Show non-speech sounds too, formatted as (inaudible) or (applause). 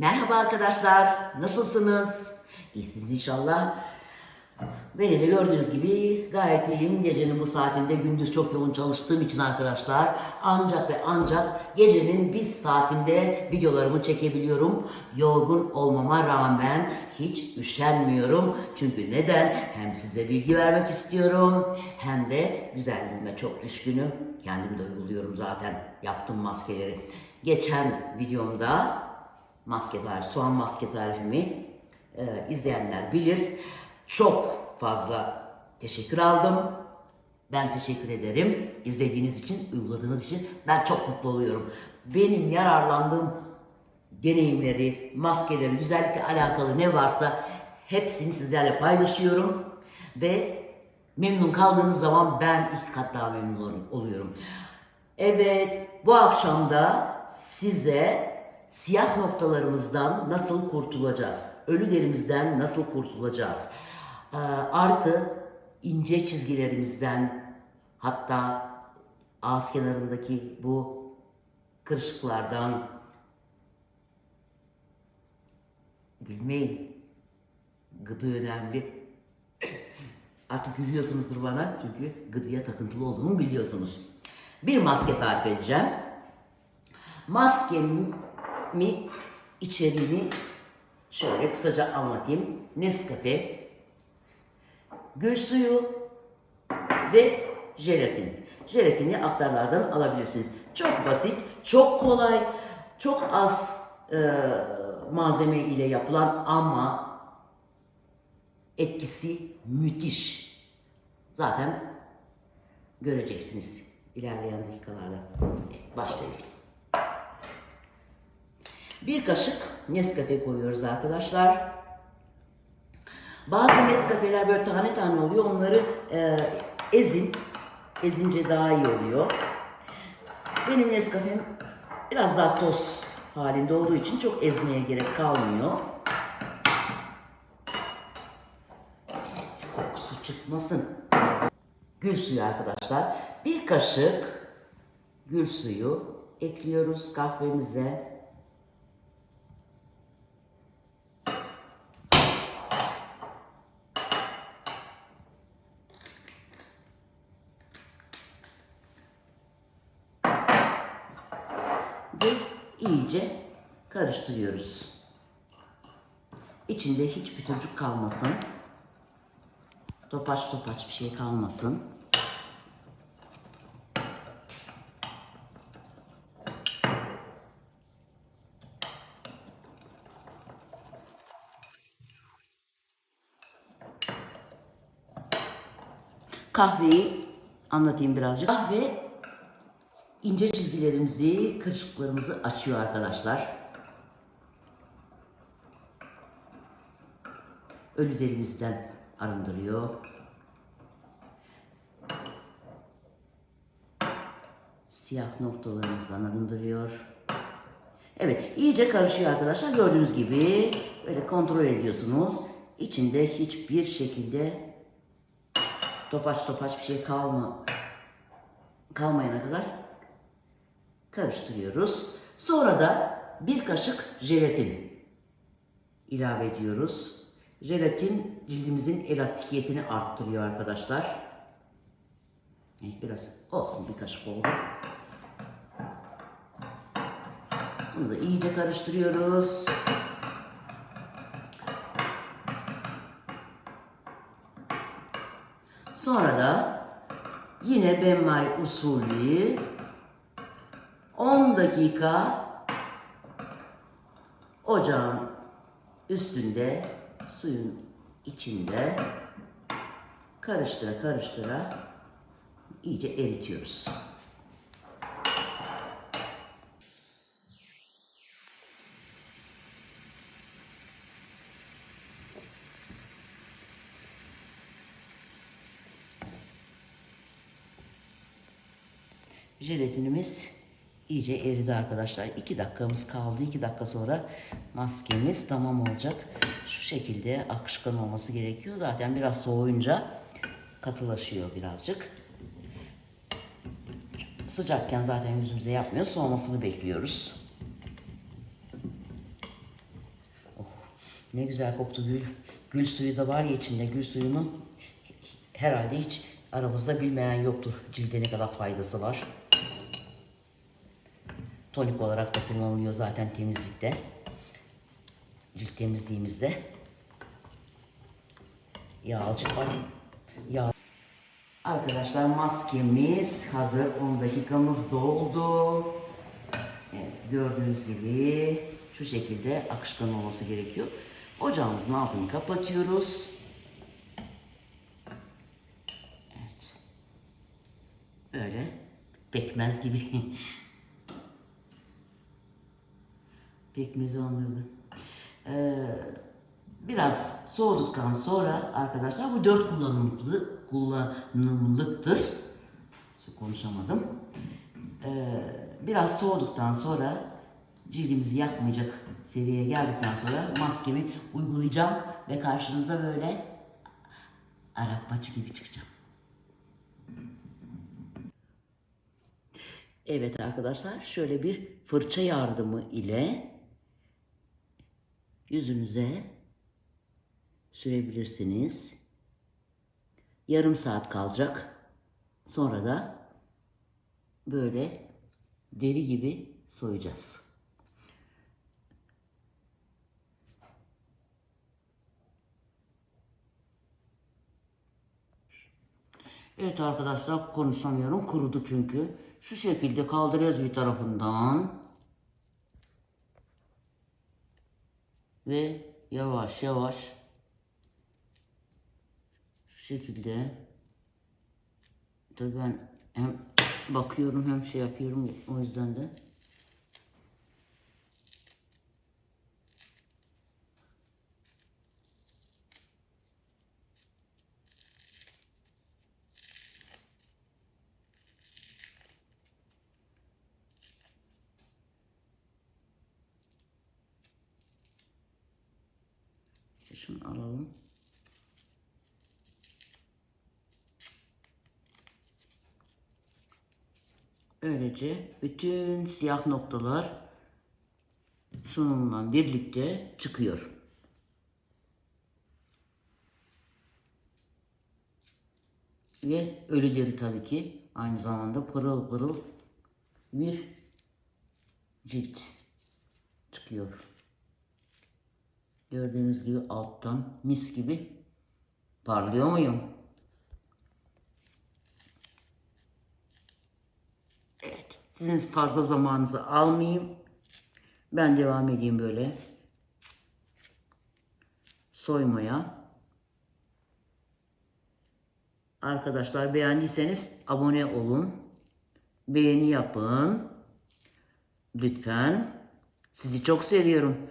Merhaba arkadaşlar, nasılsınız? İyisiniz inşallah. Beni de gördüğünüz gibi gayet iyiyim. Gecenin bu saatinde gündüz çok yoğun çalıştığım için arkadaşlar ancak ve ancak gecenin bir saatinde videolarımı çekebiliyorum. Yorgun olmama rağmen hiç üşenmiyorum. Çünkü neden? Hem size bilgi vermek istiyorum hem de güzelliğime çok düşkünüm. Kendim de uyguluyorum zaten yaptığım maskeleri. Geçen videomda maske tarifi, soğan maske tarifimi e, izleyenler bilir. Çok fazla teşekkür aldım. Ben teşekkür ederim. İzlediğiniz için, uyguladığınız için ben çok mutlu oluyorum. Benim yararlandığım deneyimleri, maskeleri, güzellikle alakalı ne varsa hepsini sizlerle paylaşıyorum. Ve memnun kaldığınız zaman ben iki kat daha memnun oluyorum. Evet, bu akşam da size siyah noktalarımızdan nasıl kurtulacağız? Ölü derimizden nasıl kurtulacağız? Ee, Artı ince çizgilerimizden hatta ağız kenarındaki bu kırışıklardan gülmeyin. Gıdı önemli. (coughs) Artık gülüyorsunuzdur bana çünkü gıdıya takıntılı olduğumu biliyorsunuz. Bir maske tarif edeceğim. Maskemin içeriğini şöyle kısaca anlatayım. Nescafe, gül suyu ve jelatin. Jelatini aktarlardan alabilirsiniz. Çok basit, çok kolay, çok az e, malzeme ile yapılan ama etkisi müthiş. Zaten göreceksiniz ilerleyen dakikalarda. Başlayalım. Bir kaşık Nescafe koyuyoruz arkadaşlar. Bazı Nescafe'ler böyle tane tane oluyor. Onları e, ezin. Ezince daha iyi oluyor. Benim Nescafe'm biraz daha toz halinde olduğu için çok ezmeye gerek kalmıyor. Kokusu çıkmasın. Gül suyu arkadaşlar. Bir kaşık gül suyu ekliyoruz kahvemize. Ve iyice karıştırıyoruz. İçinde hiç pütürcük kalmasın. Topaç topaç bir şey kalmasın. Kahveyi anlatayım birazcık. Kahve ince çizgilerimizi, kırışıklarımızı açıyor arkadaşlar. Ölü derimizden arındırıyor. Siyah noktalarımızdan arındırıyor. Evet, iyice karışıyor arkadaşlar. Gördüğünüz gibi böyle kontrol ediyorsunuz. İçinde hiçbir şekilde topaç topaç bir şey kalma kalmayana kadar karıştırıyoruz. Sonra da bir kaşık jelatin ilave ediyoruz. Jelatin cildimizin elastikiyetini arttırıyor arkadaşlar. Evet, biraz olsun bir kaşık oldu. Bunu da iyice karıştırıyoruz. Sonra da yine benmari usulü 10 dakika ocağın üstünde suyun içinde karıştıra karıştıra iyice eritiyoruz. Jelatinimiz iyice eridi arkadaşlar. 2 dakikamız kaldı. 2 dakika sonra maskemiz tamam olacak. Şu şekilde akışkan olması gerekiyor. Zaten biraz soğuyunca katılaşıyor birazcık. Sıcakken zaten yüzümüze yapmıyor. Soğumasını bekliyoruz. Ne güzel koktu gül. Gül suyu da var ya içinde. Gül suyunu herhalde hiç aramızda bilmeyen yoktur. Cilde ne kadar faydası var. Tonik olarak da kullanılıyor zaten temizlikte. Cilt temizliğimizde. Yağ azıcık var. Yağ. Arkadaşlar maskemiz hazır. 10 dakikamız doldu. Evet, gördüğünüz gibi şu şekilde akışkan olması gerekiyor. Ocağımızın altını kapatıyoruz. Evet. Böyle pekmez gibi. (laughs) Pekmezi andırdı. Ee, biraz soğuduktan sonra arkadaşlar bu dört kullanımlı kullanımlıktır. Su konuşamadım. Ee, biraz soğuduktan sonra cildimizi yakmayacak seviyeye geldikten sonra maskemi uygulayacağım ve karşınıza böyle Arap bacı gibi çıkacağım. Evet arkadaşlar şöyle bir fırça yardımı ile yüzünüze sürebilirsiniz. Yarım saat kalacak. Sonra da böyle deri gibi soyacağız. Evet arkadaşlar konuşamıyorum. Kurudu çünkü. Şu şekilde kaldırıyoruz bir tarafından. Ve yavaş yavaş şu şekilde. Tabii ben hem bakıyorum hem şey yapıyorum o yüzden de şunu alalım. Böylece bütün siyah noktalar sunumla birlikte çıkıyor. Ve ölüleri tabii ki aynı zamanda pırıl pırıl bir cilt çıkıyor. Gördüğünüz gibi alttan mis gibi parlıyor muyum? Evet. Sizin fazla zamanınızı almayayım. Ben devam edeyim böyle. Soymaya. Arkadaşlar beğendiyseniz abone olun. Beğeni yapın. Lütfen. Sizi çok seviyorum.